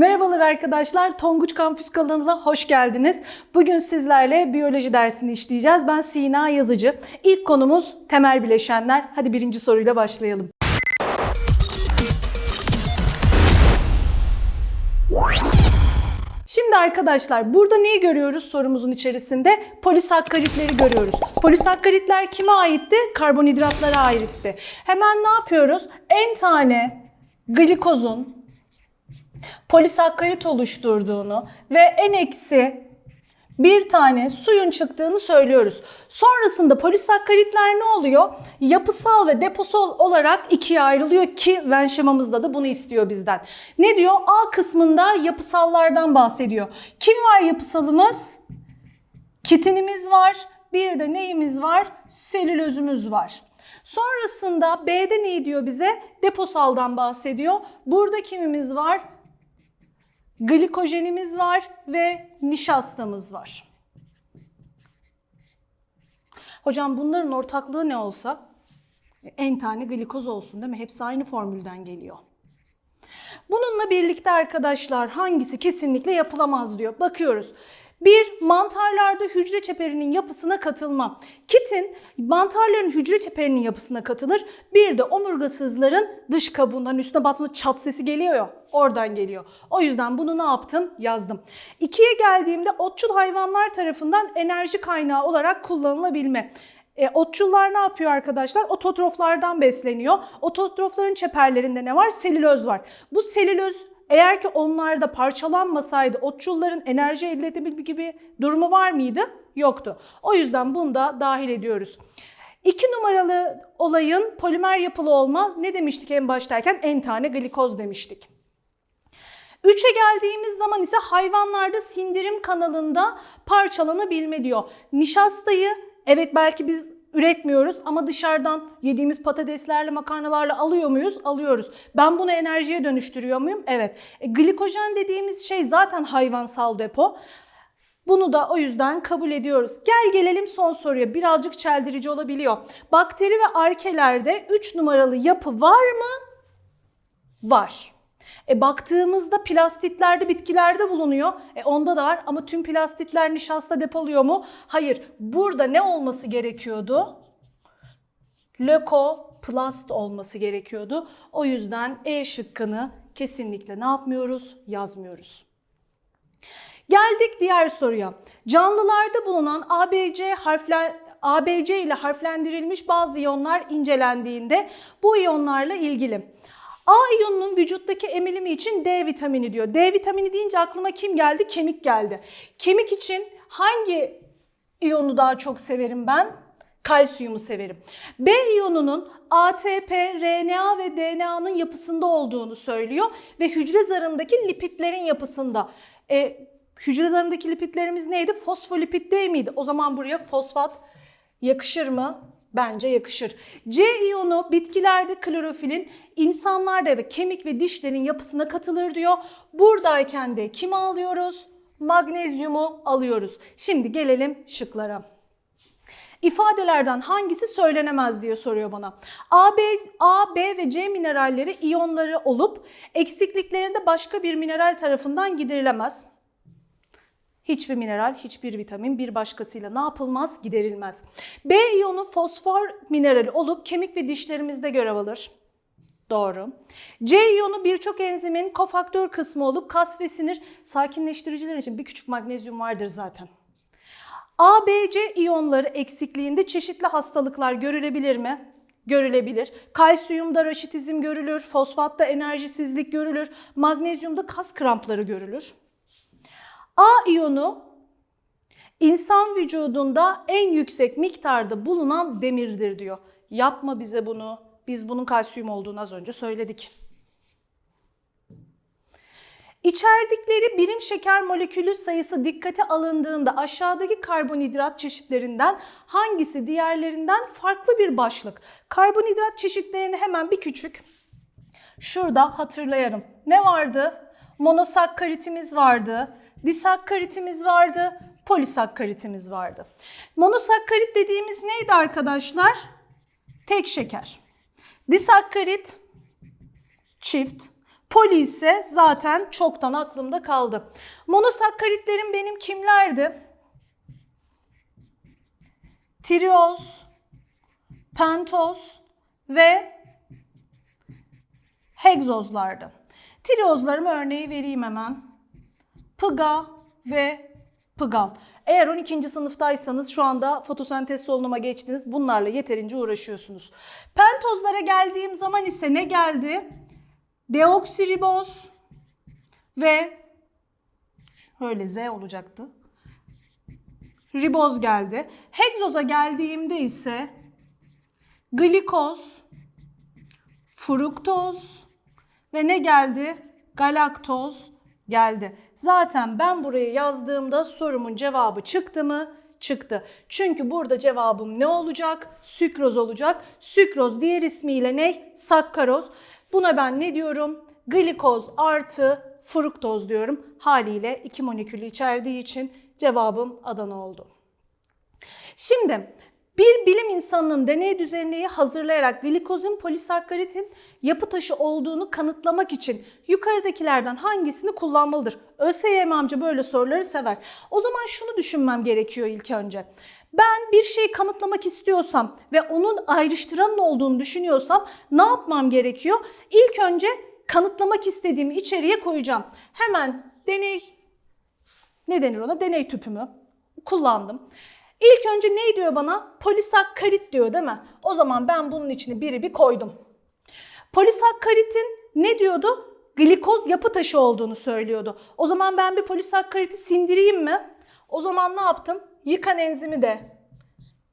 Merhabalar arkadaşlar, Tonguç Kampüs kanalına hoş geldiniz. Bugün sizlerle biyoloji dersini işleyeceğiz. Ben Sina Yazıcı. İlk konumuz temel bileşenler. Hadi birinci soruyla başlayalım. Şimdi arkadaşlar burada neyi görüyoruz sorumuzun içerisinde? Polisakkaritleri görüyoruz. Polisakkaritler kime aitti? Karbonhidratlara aitti. Hemen ne yapıyoruz? En tane glikozun polisakkarit oluşturduğunu ve en eksi bir tane suyun çıktığını söylüyoruz. Sonrasında polisakkaritler ne oluyor? Yapısal ve deposal olarak ikiye ayrılıyor ki Venn şemamızda da bunu istiyor bizden. Ne diyor? A kısmında yapısallardan bahsediyor. Kim var yapısalımız? Kitinimiz var. Bir de neyimiz var? Selülozumuz var. Sonrasında B'de ne diyor bize? Deposaldan bahsediyor. Burada kimimiz var? Glikojenimiz var ve nişastamız var. Hocam bunların ortaklığı ne olsa? En tane glikoz olsun değil mi? Hepsi aynı formülden geliyor. Bununla birlikte arkadaşlar hangisi kesinlikle yapılamaz diyor. Bakıyoruz. Bir, mantarlarda hücre çeperinin yapısına katılma. Kitin mantarların hücre çeperinin yapısına katılır. Bir de omurgasızların dış kabuğundan üstüne batma çat sesi geliyor ya. Oradan geliyor. O yüzden bunu ne yaptım? Yazdım. İkiye geldiğimde otçul hayvanlar tarafından enerji kaynağı olarak kullanılabilme. E, otçullar ne yapıyor arkadaşlar? Ototroflardan besleniyor. Ototrofların çeperlerinde ne var? Selüloz var. Bu selüloz eğer ki onlarda parçalanmasaydı otçulların enerji elde edebilme gibi durumu var mıydı? Yoktu. O yüzden bunu da dahil ediyoruz. İki numaralı olayın polimer yapılı olma ne demiştik en baştayken? En tane glikoz demiştik. Üçe geldiğimiz zaman ise hayvanlarda sindirim kanalında parçalanabilme diyor. Nişastayı evet belki biz üretmiyoruz ama dışarıdan yediğimiz patateslerle makarnalarla alıyor muyuz? Alıyoruz. Ben bunu enerjiye dönüştürüyor muyum? Evet. E, glikojen dediğimiz şey zaten hayvansal depo. Bunu da o yüzden kabul ediyoruz. Gel gelelim son soruya. Birazcık çeldirici olabiliyor. Bakteri ve arkelerde 3 numaralı yapı var mı? Var. E baktığımızda plastitlerde bitkilerde bulunuyor. E onda da var ama tüm plastitler nişasta depoluyor mu? Hayır. Burada ne olması gerekiyordu? Lökoplast olması gerekiyordu. O yüzden E şıkkını kesinlikle ne yapmıyoruz? Yazmıyoruz. Geldik diğer soruya. Canlılarda bulunan ABC harfler ABC ile harflendirilmiş bazı iyonlar incelendiğinde bu iyonlarla ilgili. A iyonunun vücuttaki emilimi için D vitamini diyor. D vitamini deyince aklıma kim geldi? Kemik geldi. Kemik için hangi iyonu daha çok severim ben? Kalsiyumu severim. B iyonunun ATP, RNA ve DNA'nın yapısında olduğunu söylüyor ve hücre zarındaki lipidlerin yapısında. E, hücre zarındaki lipidlerimiz neydi? Fosfolipid değil miydi? O zaman buraya fosfat yakışır mı? Bence yakışır. C iyonu bitkilerde klorofilin, insanlarda ve kemik ve dişlerin yapısına katılır diyor. Buradayken de kimi alıyoruz? Magnezyumu alıyoruz. Şimdi gelelim şıklara. İfadelerden hangisi söylenemez diye soruyor bana. A, B, A, B ve C mineralleri iyonları olup eksikliklerinde başka bir mineral tarafından giderilemez. Hiçbir mineral, hiçbir vitamin bir başkasıyla ne yapılmaz? Giderilmez. B iyonu fosfor minerali olup kemik ve dişlerimizde görev alır. Doğru. C iyonu birçok enzimin kofaktör kısmı olup kas ve sinir sakinleştiriciler için bir küçük magnezyum vardır zaten. A, B, C iyonları eksikliğinde çeşitli hastalıklar görülebilir mi? Görülebilir. Kalsiyumda raşitizm görülür, fosfatta enerjisizlik görülür, magnezyumda kas krampları görülür. A iyonu insan vücudunda en yüksek miktarda bulunan demirdir diyor. Yapma bize bunu. Biz bunun kalsiyum olduğunu az önce söyledik. İçerdikleri birim şeker molekülü sayısı dikkate alındığında aşağıdaki karbonhidrat çeşitlerinden hangisi diğerlerinden farklı bir başlık? Karbonhidrat çeşitlerini hemen bir küçük şurada hatırlayalım. Ne vardı? Monosakkaritimiz vardı, disakkaritimiz vardı, polisakkaritimiz vardı. Monosakkarit dediğimiz neydi arkadaşlar? Tek şeker. Disakkarit çift, Poli ise zaten çoktan aklımda kaldı. Monosakkaritlerim benim kimlerdi? Trioz, pentoz ve hegzozlardı. Triozlarım örneği vereyim hemen. Pıga ve pıgal. Eğer 12. sınıftaysanız şu anda fotosentez solunuma geçtiniz. Bunlarla yeterince uğraşıyorsunuz. Pentozlara geldiğim zaman ise ne geldi? Deoksiriboz ve şöyle Z olacaktı. Riboz geldi. Hegzoza geldiğimde ise glikoz, fruktoz ve ne geldi? Galaktoz geldi. Zaten ben buraya yazdığımda sorumun cevabı çıktı mı? Çıktı. Çünkü burada cevabım ne olacak? Sükroz olacak. Sükroz diğer ismiyle ne? Sakkaroz. Buna ben ne diyorum? Glikoz artı fruktoz diyorum. Haliyle iki molekülü içerdiği için cevabım Adana oldu. Şimdi bir bilim insanının deney düzenleyi hazırlayarak glikozun polisakkaritin yapı taşı olduğunu kanıtlamak için yukarıdakilerden hangisini kullanmalıdır? ÖSYM amca böyle soruları sever. O zaman şunu düşünmem gerekiyor ilk önce. Ben bir şeyi kanıtlamak istiyorsam ve onun ayrıştıranın olduğunu düşünüyorsam ne yapmam gerekiyor? İlk önce kanıtlamak istediğimi içeriye koyacağım. Hemen deney ne denir ona? Deney tüpümü kullandım. İlk önce ne diyor bana? Polisakkarit diyor değil mi? O zaman ben bunun içine biri bir koydum. Polisakkaritin ne diyordu? Glikoz yapı taşı olduğunu söylüyordu. O zaman ben bir polisakkariti sindireyim mi? O zaman ne yaptım? Yıkan enzimi de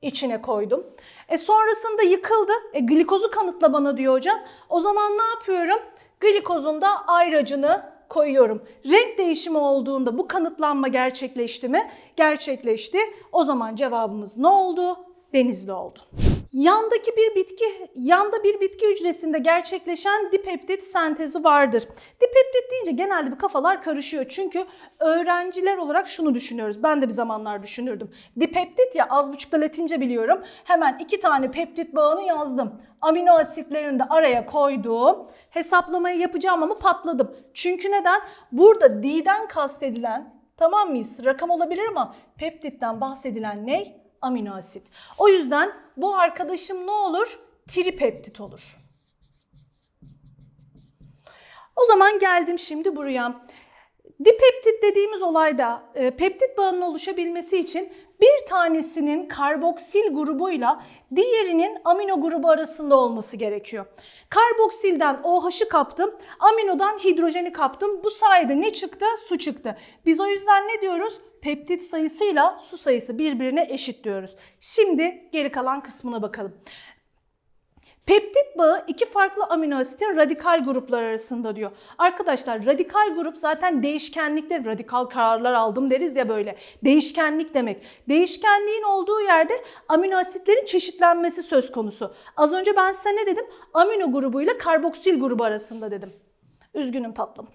içine koydum. E sonrasında yıkıldı. E glikozu kanıtla bana diyor hocam. O zaman ne yapıyorum? Glikozun da ayracını koyuyorum. Renk değişimi olduğunda bu kanıtlanma gerçekleşti mi? Gerçekleşti. O zaman cevabımız ne oldu? Denizli oldu. Yandaki bir bitki, yanda bir bitki hücresinde gerçekleşen dipeptit sentezi vardır. Dipeptit deyince genelde bir kafalar karışıyor. Çünkü öğrenciler olarak şunu düşünüyoruz. Ben de bir zamanlar düşünürdüm. Dipeptit ya az buçukta latince biliyorum. Hemen iki tane peptit bağını yazdım. Amino asitlerini de araya koydum. Hesaplamayı yapacağım ama patladım. Çünkü neden? Burada D'den kastedilen tamam mıyız? Rakam olabilir ama peptitten bahsedilen ne? amino asit. O yüzden bu arkadaşım ne olur? Tripeptit olur. O zaman geldim şimdi buraya. Dipeptit dediğimiz olayda e, peptit bağının oluşabilmesi için bir tanesinin karboksil grubuyla diğerinin amino grubu arasında olması gerekiyor. Karboksilden OH'ı kaptım, aminodan hidrojeni kaptım. Bu sayede ne çıktı? Su çıktı. Biz o yüzden ne diyoruz? Peptit sayısıyla su sayısı birbirine eşit diyoruz. Şimdi geri kalan kısmına bakalım. Peptit bağı iki farklı amino asitin radikal gruplar arasında diyor. Arkadaşlar radikal grup zaten değişkenlikte radikal kararlar aldım deriz ya böyle. Değişkenlik demek. Değişkenliğin olduğu yerde amino asitlerin çeşitlenmesi söz konusu. Az önce ben size ne dedim? Amino grubuyla karboksil grubu arasında dedim. Üzgünüm tatlım.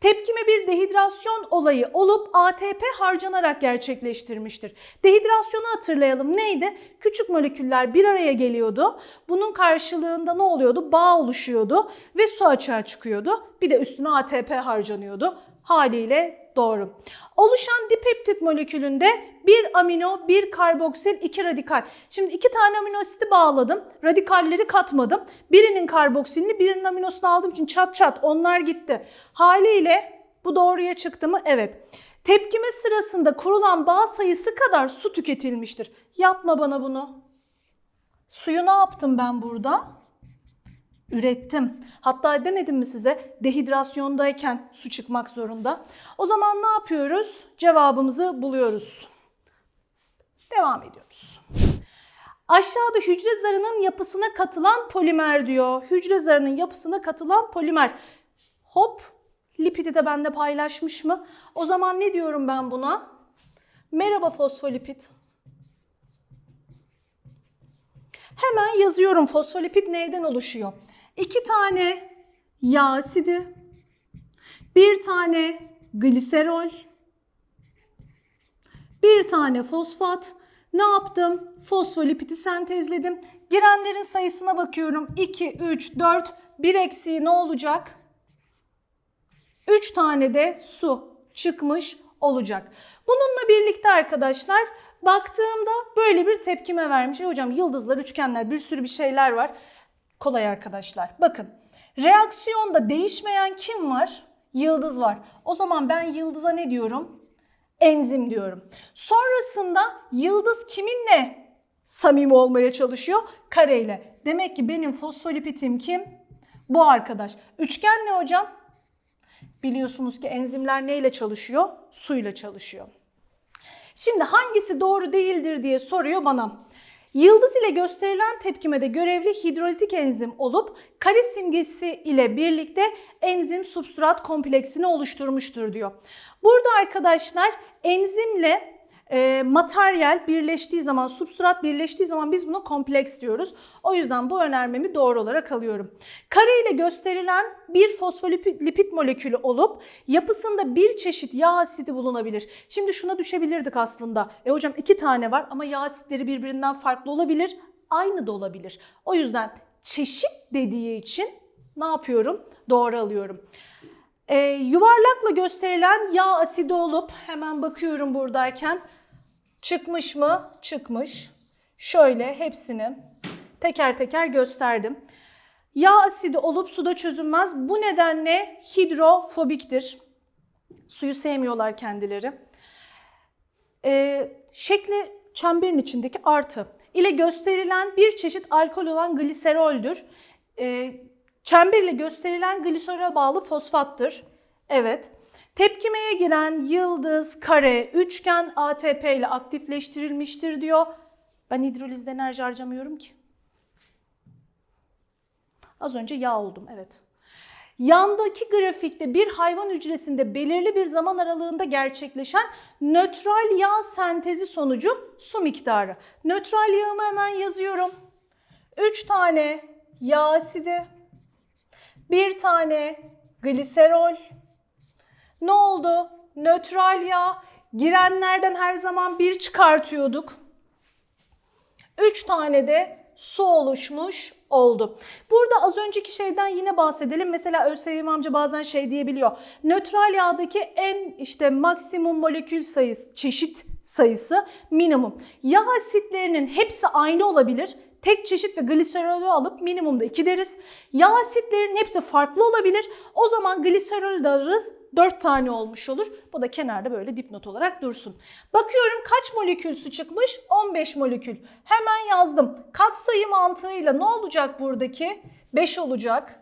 Tepkime bir dehidrasyon olayı olup ATP harcanarak gerçekleştirmiştir. Dehidrasyonu hatırlayalım neydi? Küçük moleküller bir araya geliyordu. Bunun karşılığında ne oluyordu? Bağ oluşuyordu ve su açığa çıkıyordu. Bir de üstüne ATP harcanıyordu. Haliyle doğru. Oluşan dipeptit molekülünde bir amino, bir karboksil, iki radikal. Şimdi iki tane amino asiti bağladım. Radikalleri katmadım. Birinin karboksilini, birinin aminosunu aldığım için çat çat onlar gitti. Haliyle bu doğruya çıktı mı? Evet. Tepkime sırasında kurulan bağ sayısı kadar su tüketilmiştir. Yapma bana bunu. Suyu ne yaptım ben burada? Ürettim. Hatta demedim mi size dehidrasyondayken su çıkmak zorunda. O zaman ne yapıyoruz? Cevabımızı buluyoruz. Devam ediyoruz. Aşağıda hücre zarının yapısına katılan polimer diyor. Hücre zarının yapısına katılan polimer. Hop lipidi de bende paylaşmış mı? O zaman ne diyorum ben buna? Merhaba fosfolipid. Hemen yazıyorum fosfolipid neyden oluşuyor? İki tane yağ asidi, bir tane gliserol, bir tane fosfat. Ne yaptım? Fosfolipidi sentezledim. Girenlerin sayısına bakıyorum. 2, 3, 4. Bir eksiği ne olacak? 3 tane de su çıkmış olacak. Bununla birlikte arkadaşlar baktığımda böyle bir tepkime vermiş. E hocam yıldızlar, üçgenler bir sürü bir şeyler var. Kolay arkadaşlar. Bakın reaksiyonda değişmeyen kim var? Yıldız var. O zaman ben yıldıza ne diyorum? Enzim diyorum. Sonrasında yıldız kiminle samimi olmaya çalışıyor? Kareyle. Demek ki benim fosfolipitim kim? Bu arkadaş. Üçgen ne hocam? Biliyorsunuz ki enzimler neyle çalışıyor? Suyla çalışıyor. Şimdi hangisi doğru değildir diye soruyor bana. Yıldız ile gösterilen tepkimede görevli hidrolitik enzim olup kare simgesi ile birlikte enzim substrat kompleksini oluşturmuştur diyor. Burada arkadaşlar enzimle e, materyal birleştiği zaman, substrat birleştiği zaman biz buna kompleks diyoruz. O yüzden bu önermemi doğru olarak alıyorum. Kare ile gösterilen bir fosfolipid molekülü olup yapısında bir çeşit yağ asidi bulunabilir. Şimdi şuna düşebilirdik aslında. E hocam iki tane var ama yağ asitleri birbirinden farklı olabilir, aynı da olabilir. O yüzden çeşit dediği için ne yapıyorum? Doğru alıyorum. E, yuvarlakla gösterilen yağ asidi olup hemen bakıyorum buradayken çıkmış mı? Çıkmış. Şöyle hepsini teker teker gösterdim. Yağ asidi olup suda çözünmez. Bu nedenle hidrofobiktir. Suyu sevmiyorlar kendileri. E, şekli çemberin içindeki artı ile gösterilen bir çeşit alkol olan gliseroldür. E, Çemberle gösterilen gliserole bağlı fosfattır. Evet. Tepkimeye giren yıldız, kare, üçgen ATP ile aktifleştirilmiştir diyor. Ben hidrolizde enerji harcamıyorum ki. Az önce yağ oldum evet. Yandaki grafikte bir hayvan hücresinde belirli bir zaman aralığında gerçekleşen nötral yağ sentezi sonucu su miktarı. Nötral yağımı hemen yazıyorum. 3 tane yağ asidi, bir tane gliserol. Ne oldu? Nötral yağ. Girenlerden her zaman bir çıkartıyorduk. Üç tane de su oluşmuş oldu. Burada az önceki şeyden yine bahsedelim. Mesela ÖSYM amca bazen şey diyebiliyor. Nötral yağdaki en işte maksimum molekül sayısı, çeşit sayısı minimum. Yağ asitlerinin hepsi aynı olabilir tek çeşit ve gliserolü alıp minimumda 2 deriz. Yağ asitlerin hepsi farklı olabilir. O zaman gliserolü de alırız. 4 tane olmuş olur. Bu da kenarda böyle dipnot olarak dursun. Bakıyorum kaç molekül su çıkmış? 15 molekül. Hemen yazdım. Katsayı mantığıyla ne olacak buradaki? 5 olacak.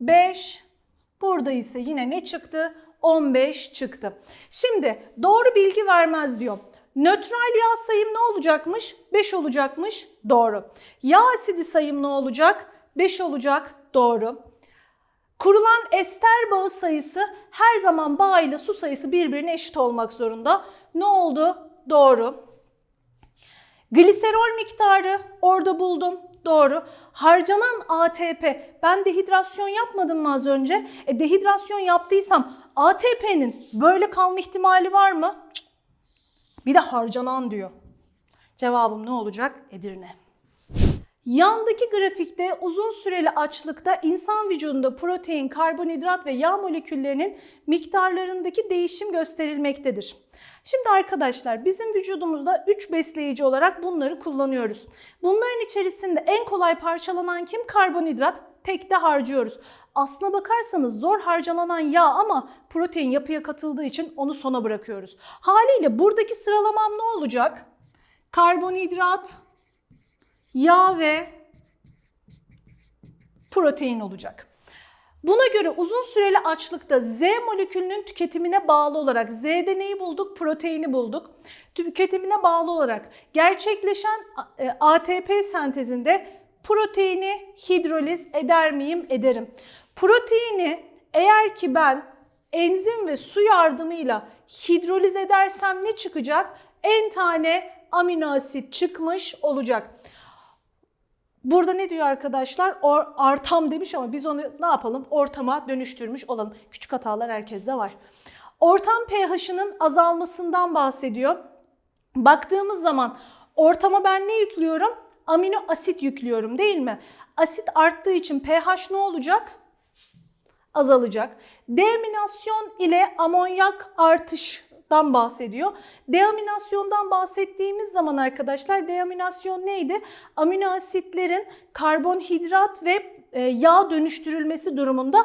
5. Burada ise yine ne çıktı? 15 çıktı. Şimdi doğru bilgi vermez diyor. Nötral yağ sayım ne olacakmış? 5 olacakmış. Doğru. Yağ asidi sayım ne olacak? 5 olacak. Doğru. Kurulan ester bağı sayısı her zaman bağ ile su sayısı birbirine eşit olmak zorunda. Ne oldu? Doğru. Gliserol miktarı orada buldum. Doğru. Harcanan ATP. Ben dehidrasyon yapmadım mı az önce? E, dehidrasyon yaptıysam ATP'nin böyle kalma ihtimali var mı? Cık. Bir de harcanan diyor. Cevabım ne olacak? Edirne. Yandaki grafikte uzun süreli açlıkta insan vücudunda protein, karbonhidrat ve yağ moleküllerinin miktarlarındaki değişim gösterilmektedir. Şimdi arkadaşlar bizim vücudumuzda 3 besleyici olarak bunları kullanıyoruz. Bunların içerisinde en kolay parçalanan kim? Karbonhidrat. Tekte harcıyoruz. Aslına bakarsanız zor harcalanan yağ ama protein yapıya katıldığı için onu sona bırakıyoruz. Haliyle buradaki sıralamam ne olacak? Karbonhidrat, yağ ve protein olacak. Buna göre uzun süreli açlıkta Z molekülünün tüketimine bağlı olarak Z'de neyi bulduk? Proteini bulduk. Tüketimine bağlı olarak gerçekleşen e, ATP sentezinde proteini hidroliz eder miyim? Ederim. Proteini eğer ki ben enzim ve su yardımıyla hidroliz edersem ne çıkacak? En tane amino asit çıkmış olacak. Burada ne diyor arkadaşlar? Or, artam demiş ama biz onu ne yapalım? Ortama dönüştürmüş olalım. Küçük hatalar herkeste var. Ortam pH'ının azalmasından bahsediyor. Baktığımız zaman ortama ben ne yüklüyorum? Amino asit yüklüyorum değil mi? Asit arttığı için pH ne olacak? azalacak. Deaminasyon ile amonyak artıştan bahsediyor. Deaminasyondan bahsettiğimiz zaman arkadaşlar deaminasyon neydi? Amino asitlerin karbonhidrat ve e, yağ dönüştürülmesi durumunda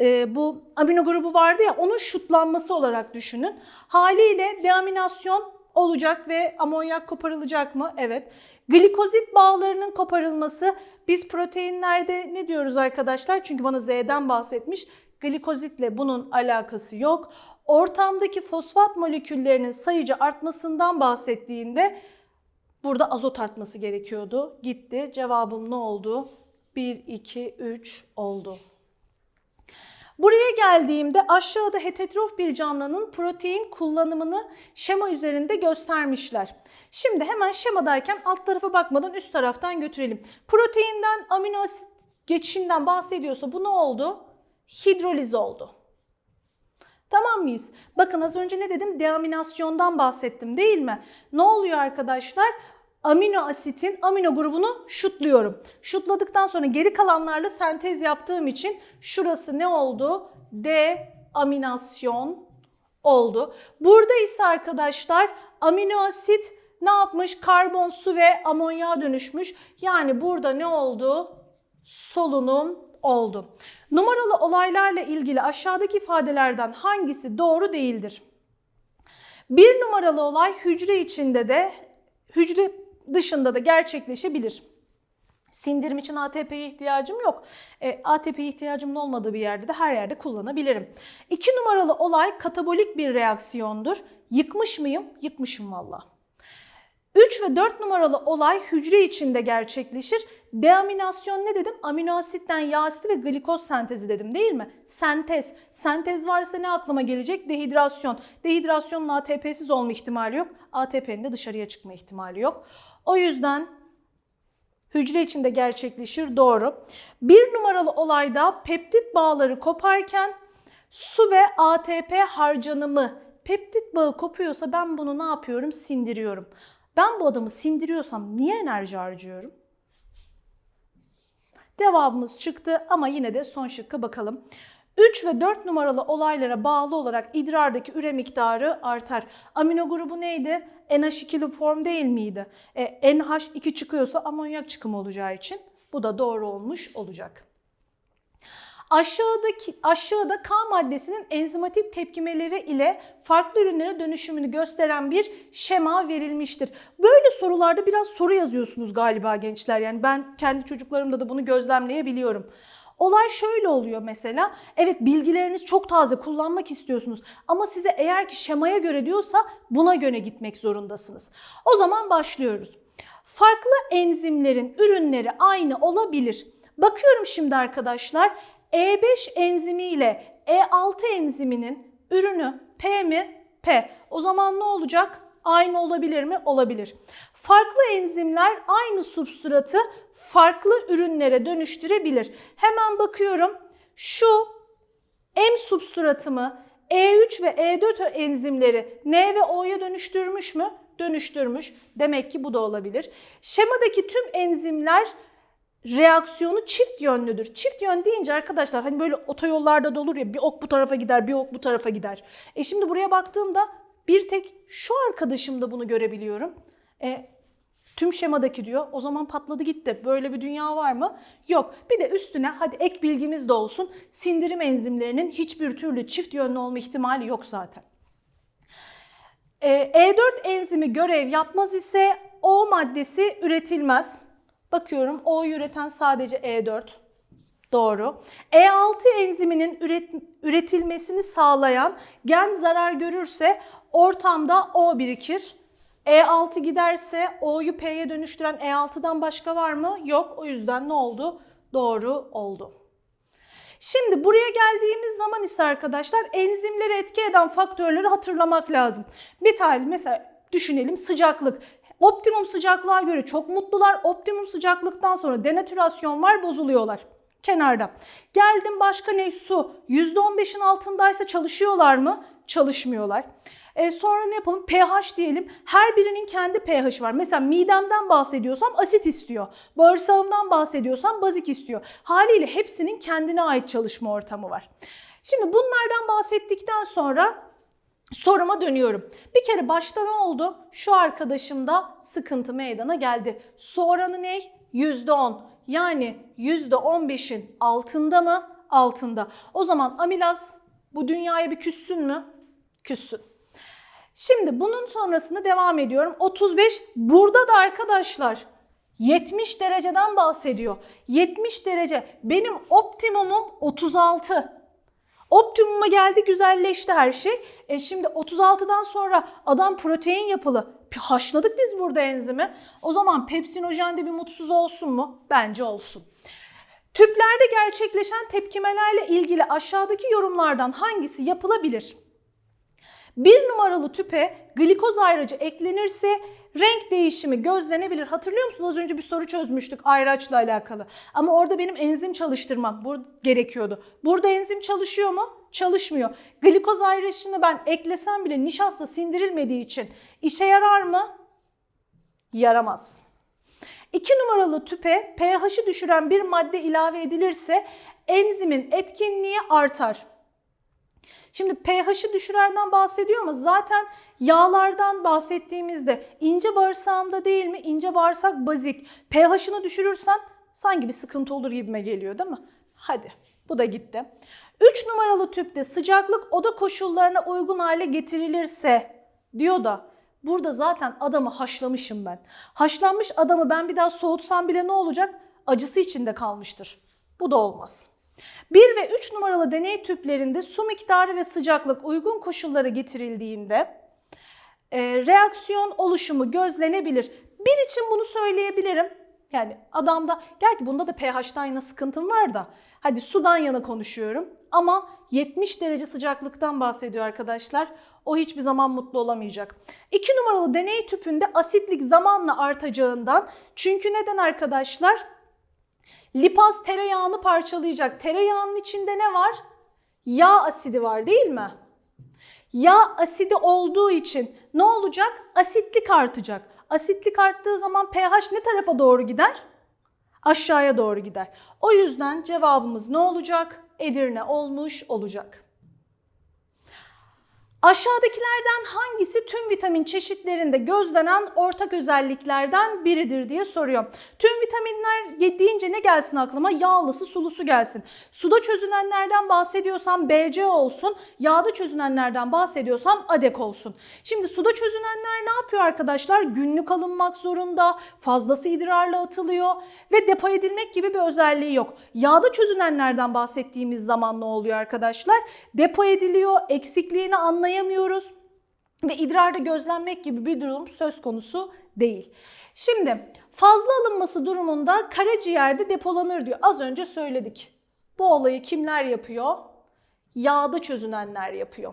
e, bu amino grubu vardı ya onun şutlanması olarak düşünün. Haliyle deaminasyon olacak ve amonyak koparılacak mı? Evet. Glikozit bağlarının koparılması biz proteinlerde ne diyoruz arkadaşlar? Çünkü bana Z'den bahsetmiş. Glikozitle bunun alakası yok. Ortamdaki fosfat moleküllerinin sayıca artmasından bahsettiğinde burada azot artması gerekiyordu. Gitti. Cevabım ne oldu? 1, 2, 3 oldu. Buraya geldiğimde aşağıda heterotrof bir canlının protein kullanımını şema üzerinde göstermişler. Şimdi hemen şemadayken alt tarafa bakmadan üst taraftan götürelim. Proteinden amino asit geçişinden bahsediyorsa bu ne oldu? Hidroliz oldu. Tamam mıyız? Bakın az önce ne dedim? Deaminasyondan bahsettim değil mi? Ne oluyor arkadaşlar? amino asitin amino grubunu şutluyorum. Şutladıktan sonra geri kalanlarla sentez yaptığım için şurası ne oldu? Deaminasyon oldu. Burada ise arkadaşlar amino asit ne yapmış? Karbon, su ve amonyağa dönüşmüş. Yani burada ne oldu? Solunum oldu. Numaralı olaylarla ilgili aşağıdaki ifadelerden hangisi doğru değildir? Bir numaralı olay hücre içinde de hücre dışında da gerçekleşebilir. Sindirim için ATP'ye ihtiyacım yok. E, ATP'ye ihtiyacımın olmadığı bir yerde de her yerde kullanabilirim. İki numaralı olay katabolik bir reaksiyondur. Yıkmış mıyım? Yıkmışım valla. 3 ve 4 numaralı olay hücre içinde gerçekleşir. Deaminasyon ne dedim? Amino asitten yağ asidi ve glikoz sentezi dedim değil mi? Sentez. Sentez varsa ne aklıma gelecek? Dehidrasyon. Dehidrasyonun ATP'siz olma ihtimali yok. ATP'nin de dışarıya çıkma ihtimali yok. O yüzden hücre içinde gerçekleşir doğru. Bir numaralı olayda peptit bağları koparken su ve ATP harcanımı peptit bağı kopuyorsa ben bunu ne yapıyorum? Sindiriyorum. Ben bu adamı sindiriyorsam niye enerji harcıyorum? Cevabımız çıktı ama yine de son şıkka bakalım. 3 ve 4 numaralı olaylara bağlı olarak idrardaki üre miktarı artar. Amino grubu neydi? NH2'li form değil miydi? E, NH2 çıkıyorsa amonyak çıkımı olacağı için bu da doğru olmuş olacak. Aşağıdaki aşağıda K maddesinin enzimatik tepkimeleri ile farklı ürünlere dönüşümünü gösteren bir şema verilmiştir. Böyle sorularda biraz soru yazıyorsunuz galiba gençler. Yani ben kendi çocuklarımda da bunu gözlemleyebiliyorum. Olay şöyle oluyor mesela. Evet bilgileriniz çok taze kullanmak istiyorsunuz ama size eğer ki şemaya göre diyorsa buna göre gitmek zorundasınız. O zaman başlıyoruz. Farklı enzimlerin ürünleri aynı olabilir. Bakıyorum şimdi arkadaşlar E5 enzimi ile E6 enziminin ürünü P mi? P. O zaman ne olacak? Aynı olabilir mi? Olabilir. Farklı enzimler aynı substratı farklı ürünlere dönüştürebilir. Hemen bakıyorum. Şu M substratımı E3 ve E4 enzimleri N ve O'ya dönüştürmüş mü? Dönüştürmüş. Demek ki bu da olabilir. Şemadaki tüm enzimler reaksiyonu çift yönlüdür. Çift yön deyince arkadaşlar hani böyle otoyollarda da olur ya bir ok bu tarafa gider bir ok bu tarafa gider. E şimdi buraya baktığımda bir tek şu arkadaşımda bunu görebiliyorum. E, tüm şemadaki diyor o zaman patladı gitti. Böyle bir dünya var mı? Yok. Bir de üstüne hadi ek bilgimiz de olsun. Sindirim enzimlerinin hiçbir türlü çift yönlü olma ihtimali yok zaten. E, E4 enzimi görev yapmaz ise O maddesi üretilmez. Bakıyorum O'yu üreten sadece E4. Doğru. E6 enziminin üret, üretilmesini sağlayan gen zarar görürse ortamda O birikir. E6 giderse O'yu P'ye dönüştüren E6'dan başka var mı? Yok. O yüzden ne oldu? Doğru oldu. Şimdi buraya geldiğimiz zaman ise arkadaşlar enzimleri etki eden faktörleri hatırlamak lazım. Bir tane mesela düşünelim sıcaklık. Optimum sıcaklığa göre çok mutlular. Optimum sıcaklıktan sonra denatürasyon var bozuluyorlar. Kenarda. Geldim başka ne? Su. %15'in altındaysa çalışıyorlar mı? Çalışmıyorlar. E sonra ne yapalım? pH diyelim. Her birinin kendi pH'i var. Mesela midemden bahsediyorsam asit istiyor. Bağırsağımdan bahsediyorsam bazik istiyor. Haliyle hepsinin kendine ait çalışma ortamı var. Şimdi bunlardan bahsettikten sonra soruma dönüyorum. Bir kere başta ne oldu? Şu arkadaşımda sıkıntı meydana geldi. Su oranı ne? %10. Yani %15'in altında mı? Altında. O zaman amilaz bu dünyaya bir küssün mü? Küssün. Şimdi bunun sonrasında devam ediyorum. 35 burada da arkadaşlar 70 dereceden bahsediyor. 70 derece benim optimumum 36. Optimuma geldi güzelleşti her şey. E şimdi 36'dan sonra adam protein yapılı. Haşladık biz burada enzimi. O zaman pepsinojende bir mutsuz olsun mu? Bence olsun. Tüplerde gerçekleşen tepkimelerle ilgili aşağıdaki yorumlardan hangisi yapılabilir? Bir numaralı tüpe glikoz ayracı eklenirse renk değişimi gözlenebilir. Hatırlıyor musunuz? Az önce bir soru çözmüştük ayraçla alakalı. Ama orada benim enzim çalıştırmam gerekiyordu. Burada enzim çalışıyor mu? Çalışmıyor. Glikoz ayrışını ben eklesem bile nişasta sindirilmediği için işe yarar mı? Yaramaz. 2 numaralı tüpe pH'i düşüren bir madde ilave edilirse enzimin etkinliği artar. Şimdi pH'i düşürenden bahsediyor ama zaten yağlardan bahsettiğimizde ince bağırsağımda değil mi? İnce bağırsak bazik. pH'ını düşürürsem sanki bir sıkıntı olur gibime geliyor değil mi? Hadi bu da gitti. 3 numaralı tüpte sıcaklık oda koşullarına uygun hale getirilirse diyor da burada zaten adamı haşlamışım ben. Haşlanmış adamı ben bir daha soğutsam bile ne olacak? Acısı içinde kalmıştır. Bu da olmaz. 1 ve 3 numaralı deney tüplerinde su miktarı ve sıcaklık uygun koşullara getirildiğinde e, reaksiyon oluşumu gözlenebilir. Bir için bunu söyleyebilirim. Yani adamda gel ki bunda da pH'tan yana sıkıntım var da hadi sudan yana konuşuyorum ama 70 derece sıcaklıktan bahsediyor arkadaşlar. O hiçbir zaman mutlu olamayacak. 2 numaralı deney tüpünde asitlik zamanla artacağından çünkü neden arkadaşlar? Lipaz tereyağını parçalayacak. Tereyağının içinde ne var? Yağ asidi var değil mi? Yağ asidi olduğu için ne olacak? Asitlik artacak. Asitlik arttığı zaman pH ne tarafa doğru gider? Aşağıya doğru gider. O yüzden cevabımız ne olacak? Edirne olmuş olacak. Aşağıdakilerden hangisi tüm vitamin çeşitlerinde gözlenen ortak özelliklerden biridir diye soruyor. Tüm vitaminler deyince ne gelsin aklıma? Yağlısı, sulusu gelsin. Suda çözünenlerden bahsediyorsam BC olsun, yağda çözünenlerden bahsediyorsam ADEK olsun. Şimdi suda çözünenler ne yapıyor arkadaşlar? Günlük alınmak zorunda, fazlası idrarla atılıyor ve depo edilmek gibi bir özelliği yok. Yağda çözünenlerden bahsettiğimiz zaman ne oluyor arkadaşlar? Depo ediliyor, eksikliğini anlayamıyoruz ve idrarda gözlenmek gibi bir durum söz konusu değil. Şimdi fazla alınması durumunda karaciğerde depolanır diyor. Az önce söyledik. Bu olayı kimler yapıyor? Yağda çözünenler yapıyor.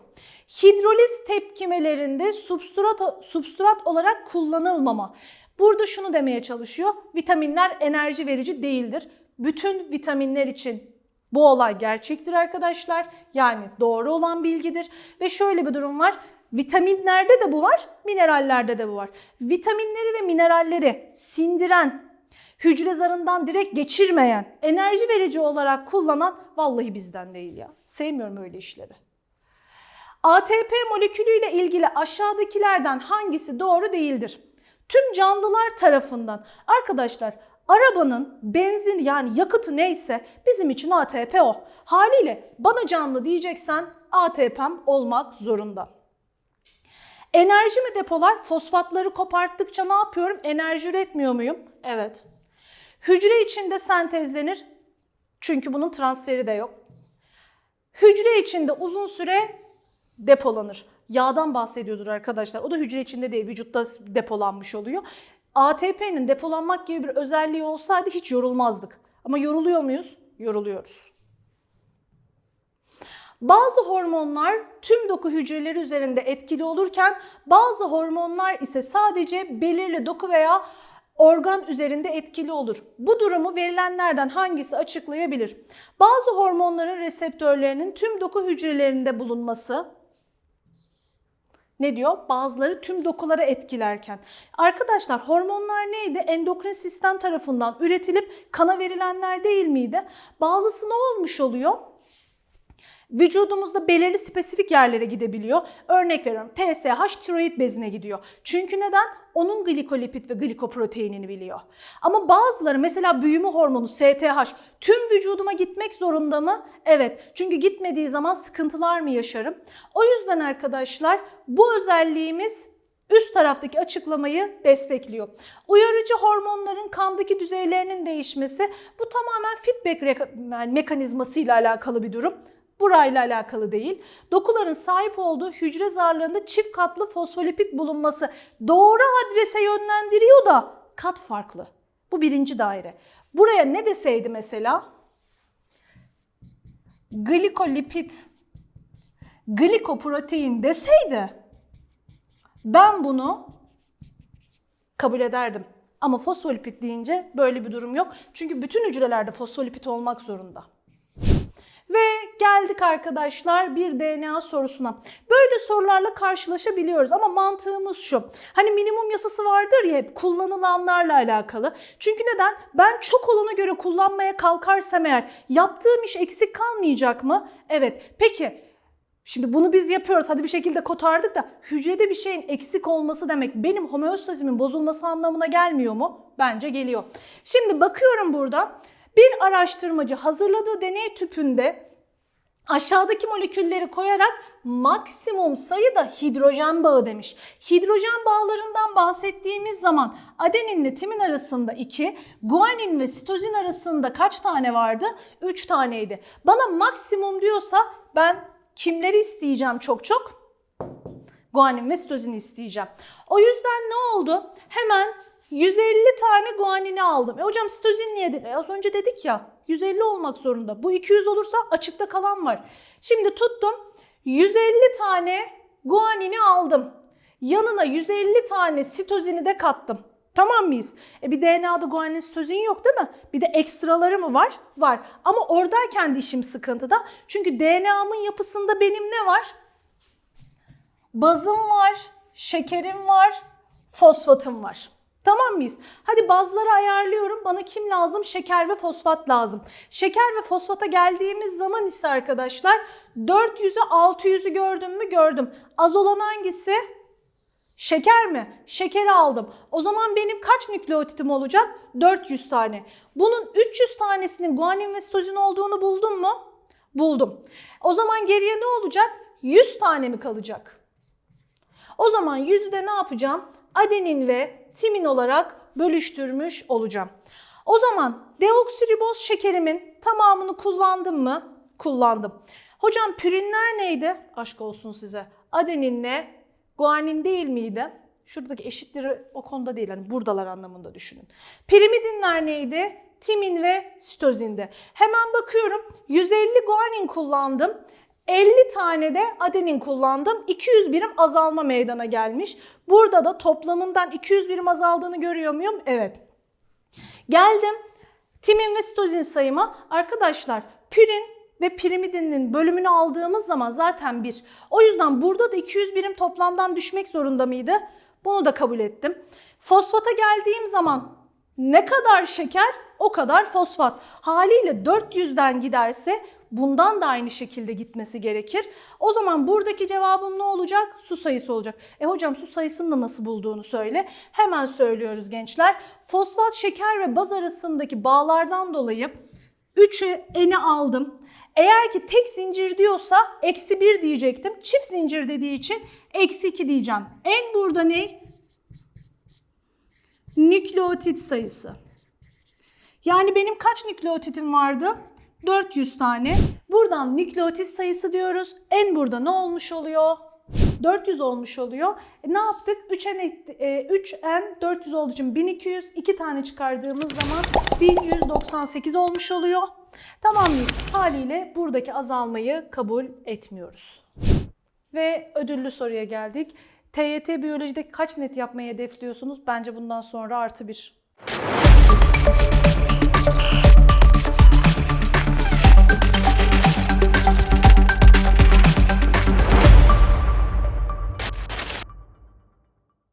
Hidroliz tepkimelerinde substrat, substrat olarak kullanılmama. Burada şunu demeye çalışıyor. Vitaminler enerji verici değildir. Bütün vitaminler için bu olay gerçektir arkadaşlar. Yani doğru olan bilgidir. Ve şöyle bir durum var. Vitaminlerde de bu var, minerallerde de bu var. Vitaminleri ve mineralleri sindiren, hücre zarından direkt geçirmeyen, enerji verici olarak kullanan vallahi bizden değil ya. Sevmiyorum öyle işleri. ATP molekülüyle ilgili aşağıdakilerden hangisi doğru değildir? Tüm canlılar tarafından arkadaşlar arabanın benzin yani yakıtı neyse bizim için ATP o. Haliyle bana canlı diyeceksen ATP'm olmak zorunda. Enerji mi depolar? Fosfatları koparttıkça ne yapıyorum? Enerji üretmiyor muyum? Evet. Hücre içinde sentezlenir. Çünkü bunun transferi de yok. Hücre içinde uzun süre depolanır. Yağdan bahsediyordur arkadaşlar. O da hücre içinde değil, vücutta depolanmış oluyor. ATP'nin depolanmak gibi bir özelliği olsaydı hiç yorulmazdık. Ama yoruluyor muyuz? Yoruluyoruz. Bazı hormonlar tüm doku hücreleri üzerinde etkili olurken bazı hormonlar ise sadece belirli doku veya organ üzerinde etkili olur. Bu durumu verilenlerden hangisi açıklayabilir? Bazı hormonların reseptörlerinin tüm doku hücrelerinde bulunması, Ne diyor? Bazıları tüm dokuları etkilerken. Arkadaşlar hormonlar neydi? Endokrin sistem tarafından üretilip kana verilenler değil miydi? Bazısı ne olmuş oluyor? Vücudumuzda belirli spesifik yerlere gidebiliyor. Örnek veriyorum TSH tiroid bezine gidiyor. Çünkü neden? Onun glikolipid ve glikoproteinini biliyor. Ama bazıları mesela büyüme hormonu STH tüm vücuduma gitmek zorunda mı? Evet. Çünkü gitmediği zaman sıkıntılar mı yaşarım? O yüzden arkadaşlar bu özelliğimiz üst taraftaki açıklamayı destekliyor. Uyarıcı hormonların kandaki düzeylerinin değişmesi bu tamamen feedback mekanizması ile alakalı bir durum burayla alakalı değil. Dokuların sahip olduğu hücre zarlarında çift katlı fosfolipid bulunması doğru adrese yönlendiriyor da kat farklı. Bu birinci daire. Buraya ne deseydi mesela? Glikolipid, glikoprotein deseydi ben bunu kabul ederdim. Ama fosfolipid deyince böyle bir durum yok. Çünkü bütün hücrelerde fosfolipid olmak zorunda. Ve geldik arkadaşlar bir DNA sorusuna. Böyle sorularla karşılaşabiliyoruz ama mantığımız şu. Hani minimum yasası vardır ya hep kullanılanlarla alakalı. Çünkü neden? Ben çok olana göre kullanmaya kalkarsam eğer yaptığım iş eksik kalmayacak mı? Evet. Peki Şimdi bunu biz yapıyoruz. Hadi bir şekilde kotardık da hücrede bir şeyin eksik olması demek benim homeostazimin bozulması anlamına gelmiyor mu? Bence geliyor. Şimdi bakıyorum burada. Bir araştırmacı hazırladığı deney tüpünde aşağıdaki molekülleri koyarak maksimum sayıda hidrojen bağı demiş. Hidrojen bağlarından bahsettiğimiz zaman adeninle timin arasında 2, guanin ve sitozin arasında kaç tane vardı? 3 taneydi. Bana maksimum diyorsa ben kimleri isteyeceğim çok çok? Guanin ve sitozini isteyeceğim. O yüzden ne oldu? Hemen 150 tane guanini aldım. E hocam sitozin niye? E az önce dedik ya 150 olmak zorunda. Bu 200 olursa açıkta kalan var. Şimdi tuttum 150 tane guanini aldım. Yanına 150 tane sitozini de kattım. Tamam mıyız? E bir DNA'da guanin sitozin yok değil mi? Bir de ekstraları mı var? Var. Ama oradayken de işim sıkıntıda. Çünkü DNA'mın yapısında benim ne var? Bazım var, şekerim var, fosfatım var. Tamam mıyız? Hadi bazları ayarlıyorum. Bana kim lazım? Şeker ve fosfat lazım. Şeker ve fosfata geldiğimiz zaman ise arkadaşlar 400'ü 600'ü gördüm mü? Gördüm. Az olan hangisi? Şeker mi? Şekeri aldım. O zaman benim kaç nükleotidim olacak? 400 tane. Bunun 300 tanesinin guanin ve sitozin olduğunu buldum mu? Buldum. O zaman geriye ne olacak? 100 tane mi kalacak? O zaman 100'ü de ne yapacağım? Adenin ve timin olarak bölüştürmüş olacağım. O zaman deoksiriboz şekerimin tamamını kullandım mı? Kullandım. Hocam pürinler neydi? Aşk olsun size. Adeninle guanin değil miydi? Şuradaki eşitleri o konuda değil. Hani buradalar anlamında düşünün. Pirimidinler neydi? Timin ve sitozinde. Hemen bakıyorum 150 guanin kullandım. 50 tane de adenin kullandım. 200 birim azalma meydana gelmiş. Burada da toplamından 200 birim azaldığını görüyor muyum? Evet. Geldim. Timin ve sitozin sayıma. Arkadaşlar pürin ve pirimidinin bölümünü aldığımız zaman zaten bir. O yüzden burada da 200 birim toplamdan düşmek zorunda mıydı? Bunu da kabul ettim. Fosfata geldiğim zaman ne kadar şeker o kadar fosfat. Haliyle 400'den giderse bundan da aynı şekilde gitmesi gerekir. O zaman buradaki cevabım ne olacak? Su sayısı olacak. E hocam su sayısını da nasıl bulduğunu söyle. Hemen söylüyoruz gençler. Fosfat, şeker ve baz arasındaki bağlardan dolayı 3'ü eni aldım. Eğer ki tek zincir diyorsa eksi 1 diyecektim. Çift zincir dediği için eksi 2 diyeceğim. En burada ne? Nükleotit sayısı. Yani benim kaç nükleotitim vardı? 400 tane. Buradan nükleotit sayısı diyoruz. En burada ne olmuş oluyor? 400 olmuş oluyor. E ne yaptık? 3n, e, 3n 400 olduğu için 1200. 2 tane çıkardığımız zaman 1198 olmuş oluyor. Tamam mı? Haliyle buradaki azalmayı kabul etmiyoruz. Ve ödüllü soruya geldik. TYT biyolojide kaç net yapmayı hedefliyorsunuz? Bence bundan sonra artı bir.